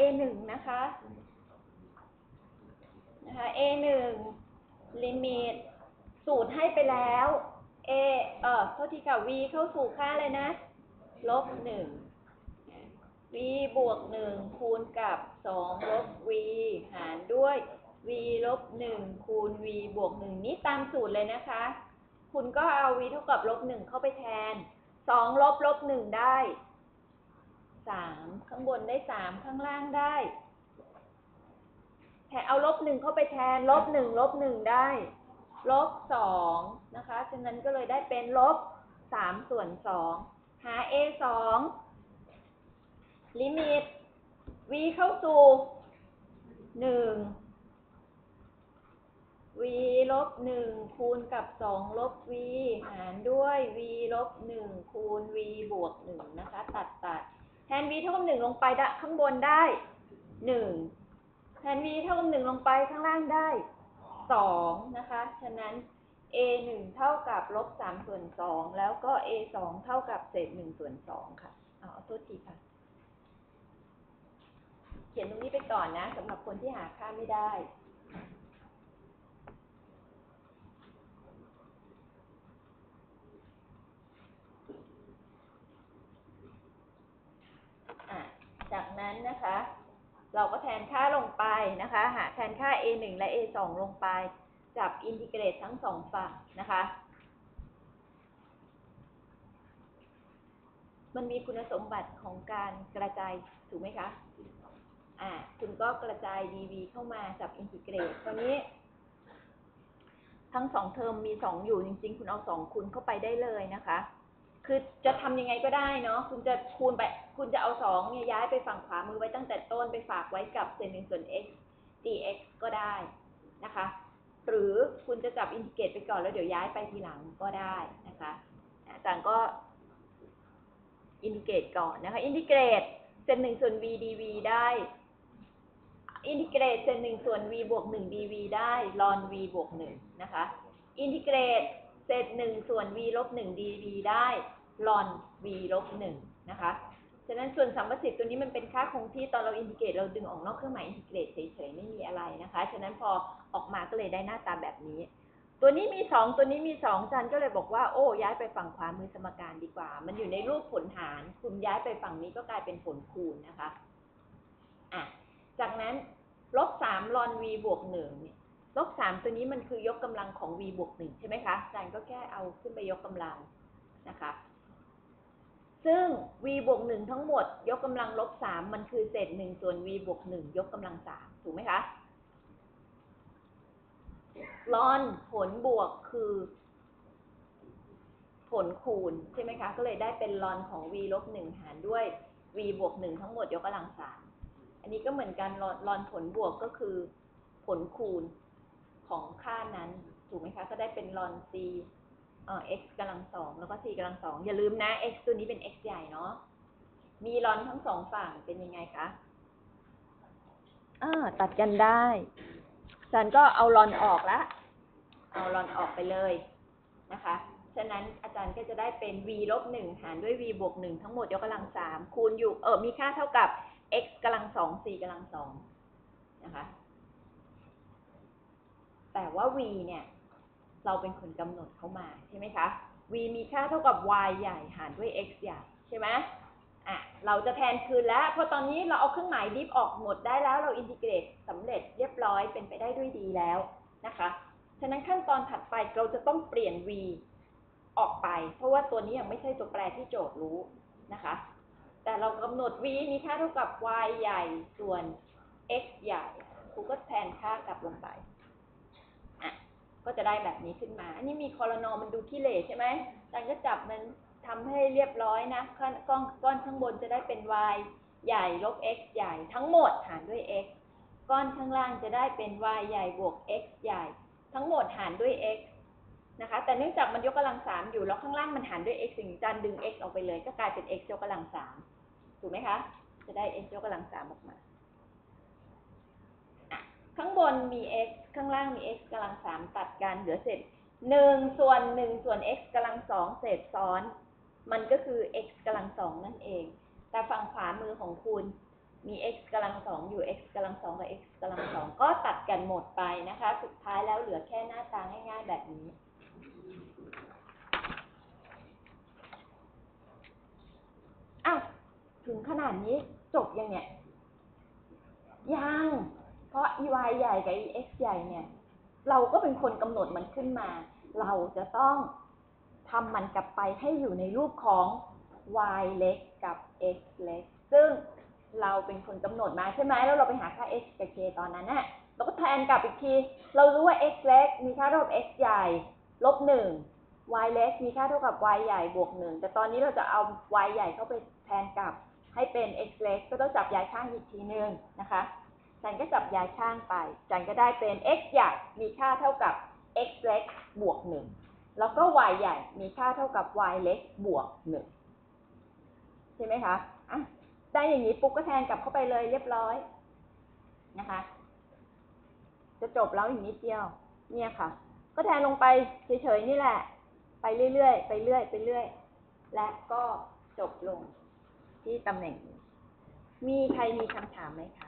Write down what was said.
a หนึ่งนะคะ นะคะ a หนึ่งลิมิตสูตรให้ไปแล้ว a เอ่อโทษทีค่ะ v เข้าสู่ค่าเลยนะ ลบหนึ่ง v บวกหนึ่งคูณกับสองลบ v หารด้วย v ลบหนึ่งคูณ v บวกหนึ่งนี้ตามสูตรเลยนะคะ คุณก็เอา v เท่ากับลบหนึ่งเข้าไปแทนสองลบลบหนึ่งได้ สามข้างบนได้สามข้างล่างได้แทนเอาลบหนึ่งเข้าไปแทนลบหนึ่งลบหนึ่งได้ลบสองนะคะ ฉะนั้นก็เลยได้เป็นลบสามส่วนสองหา a สองลิมิต v เข้าสู่หนึ่ง v ลบหนึ่งคูณกับสองลบ v หารด้วย v ลบหนึ่งคูณ v บวกหนึ่งนะคะ ตัดตัด แทน v เท่ากับหนึ่งลงไปดะข้างบนได้หนึ่งแทน v เท่ากับหนึ่งลงไปข้างล่างได้สองนะคะ ฉะนั้น a หนึ่งเท่ากับลบสามส่วนสองแล้วก็ a สองเท่ากับเศษหนึ่งส่วนสองค่ะเอาเอาโทษทีค่ะ เขียนตรงนี้ไปก่อนนะสำหรับคนที่หาค่าไม่ได้ อะจากนั้นนะคะ เราก็แทนค่าลงไปนะคะ หาแทนค่า a 1และ a 2ลงไป จับอินทิเกรตทั้งสองฝั่งนะคะ มันมีคุณสมบัติของการกระจายถูกไหมคะ อ่า คุณก็กระจาย dv เข้ามาจับอินทิเกรตตอนนี้ ทั้งสองเทอมมีสองอยู่จริง ๆ คุณเอาสองคูณเข้าไปได้เลยนะคะ คือจะทำยังไงก็ได้เนาะคุณจะคูณไป คุณจะเอาสองเนี่ยย้ายไปฝั่งขวามือไว้ตั้งแต่ต้นไปฝากไว้กับเศษหนึ่งส่วน x dx ก็ได้นะคะ หรือคุณจะจับอินทิเกรตไปก่อนแล้วเดี๋ยวย้ายไปทีหลังก็ได้นะคะอาจารย์ก็อินทิเกรตก่อนนะคะอินทิเกรตเศษหนึ่งส่วน v dv ได้อินทิเกรตเศษหนึ่งส่วน v บวกหนึ่ง dv ได้ลอน v บวกหนึ่งนะคะ อินทิเกรตเศษหนึ่งส่วน v ลบหนึ่ง dv ได้ ลอน v ลบหนึ่งนะคะ ฉะนั้นส่วนสัมประสิทธิ์ตัวนี้มันเป็นค่าคงที่ตอนเราอินทิเกรตเราดึงออกนอกเครื่องหมายอินทิเกรตเฉยๆไม่มีอะไรนะคะ ฉะนั้นพอออกมาก็เลยได้หน้าตาแบบนี้ ตัวนี้มีสองตัวนี้มีสองจันก็เลยบอกว่าโอ้ย้ายไปฝั่งขวามือสมการดีกว่า มันอยู่ในรูปผลหาร คุณย้ายไปฝั่งนี้ก็กลายเป็นผลคูณนะคะอะจากนั้นลบสามลอน v บวกหนึ่งลบสามตัวนี้มันคือยกกำลังของ v บวกหนึ่งใช่ไหมคะจารย์ก็แค่เอาขึ้นไปยกกำลัง ซึ่ง v บวกหนึ่งทั้งหมด ยกกำลังลบสามมันคือเศษหนึ่งส่วน v บวกหนึ่งยกกำลังสามถูกไหมคะลอนผลบวกคือ ผลคูณใช่ไหมคะ ก็เลยได้เป็นลอนของ v ลบหนึ่งหารด้วย v บวกหนึ่งทั้งหมดยกกำลังสามอันนี้ก็เหมือนกันลอนลอนผลบวกก็คือ ผลคูณของค่านั้น ถูกไหมคะ ก็ได้เป็นลอน c เอ่อ x กำลังสองแล้วก็ c กำลังสองอย่าลืมนะ x ตัวนี้เป็น x ใหญ่เนาะมีลอนทั้งสองฝั่งเป็นยังไงคะอ่าตัดกันได้ฉันก็เอาลอนออกละ เอาลอนออกไปเลยนะคะ ฉะนั้นอาจารย์ก็จะได้เป็น v ลบหนึ่งหารด้วย v บวกหนึ่งทั้งหมดยกกำลังสามคูณอยู่ เออมีค่าเท่ากับ x กำลังสอง c กำลังสองนะคะ แต่ว่า v เนี่ย เราเป็นคนกำหนดเข้ามาใช่ไหมคะ v มีค่าเท่ากับ y ใหญ่หารด้วย x ใหญ่ใช่ไหมอะเราจะแทนคืนแล้ว เพราะตอนนี้เราเอาเครื่องหมายดิฟออกหมดได้แล้วเราอินทิเกรตสำเร็จเรียบร้อยเป็นไปได้ด้วยดีแล้วนะคะฉะนั้นขั้นตอนถัดไปเราจะต้องเปลี่ยน v ออกไป เพราะว่าตัวนี้ยังไม่ใช่ตัวแปรที่โจทย์รู้นะคะ แต่เรากำหนด v มีค่าเท่ากับ y ใหญ่ส่วน x ใหญ่ครูก็แทนค่ากลับลงไป ก็จะได้แบบนี้ขึ้นมา อันนี้มีคอรนอมันดูขี้เหร่ใช่ไหมอาจารย์ก็จับมันทำให้เรียบร้อยนะก้อนก้อนก้อนข้างบนจะได้เป็น y ใหญ่ลบ x ใหญ่ทั้งหมดหารด้วย x ก้อนข้างล่างจะได้เป็น y ใหญ่บวก x ใหญ่ ทั้งหมดหารด้วย x นะคะ แต่เนื่องจากมันยกกำลังสามอยู่แล้วข้างล่างมันหารด้วย x สิ่งจันดึง x ออกไปเลย ก็กลายเป็น x ยกกำลังสามถูกไหมคะ จะได้ x ยกกำลังสามออกมา ข้างบนมี x ข้างล่างมี x กำลังสามตัดกันเหลือเศษหนึ่งส่วนหนึ่งส่วน x กำลังสองเศษซ้อน มันก็คือ x กำลังสองนั่นเอง แต่ฝั่งขวามือของคุณมี x กำลังสองอยู่ x กำลังสองกับ x กำลังสองก็ตัดกันหมดไปนะคะ สุดท้ายแล้วเหลือแค่หน้าตาง่ายๆแบบนี้ อ้าว ถึงขนาดนี้จบยังเนี่ยยัง ราะ e y ใหญ่กับ e x ใหญ่เนี่ย เราก็เป็นคนกำหนดมันขึ้นมา เราจะต้องทำมันกลับไปให้อยู่ในรูปของ y เล็กกับ x เล็ก ซึ่งเราเป็นคนกำหนดมาใช่ไหม แล้วเราไปหาค่า x กับ k ตอนนั้นน่ะเราก็แทนกลับอีกที เรารู้ว่า x เล็กมีค่าเท่ากับ x ใหญ่ ลบหนึ่ง y เล็กมีค่าเท่ากับ y ใหญ่บวกหนึ่ง แต่ตอนนี้เราจะเอา y ใหญ่เข้าไปแทนกลับให้เป็น x เล็ก ก็ต้องจับย้ายข้างอีกทีนึงนะคะ จันก็จับย้ายข้างไป จันก็ได้เป็น x ใหญ่มีค่าเท่ากับ x เล็กบวกหนึ่งแล้วก็ y ใหญ่มีค่าเท่ากับ y เล็กบวกหนึ่งใช่ไหมคะอะได้อย่างนี้ปุ๊บก็แทนกลับเข้าไปเลยเรียบร้อยนะคะ จะจบแล้วอีกนิดเดียว เนี่ยค่ะ ก็แทนลงไปเฉยๆนี่แหละ ไปเรื่อยๆ ไปเรื่อยไปเรื่อย และก็จบลงที่ตำแหน่งนี้มีใครมีคำถามไหมคะ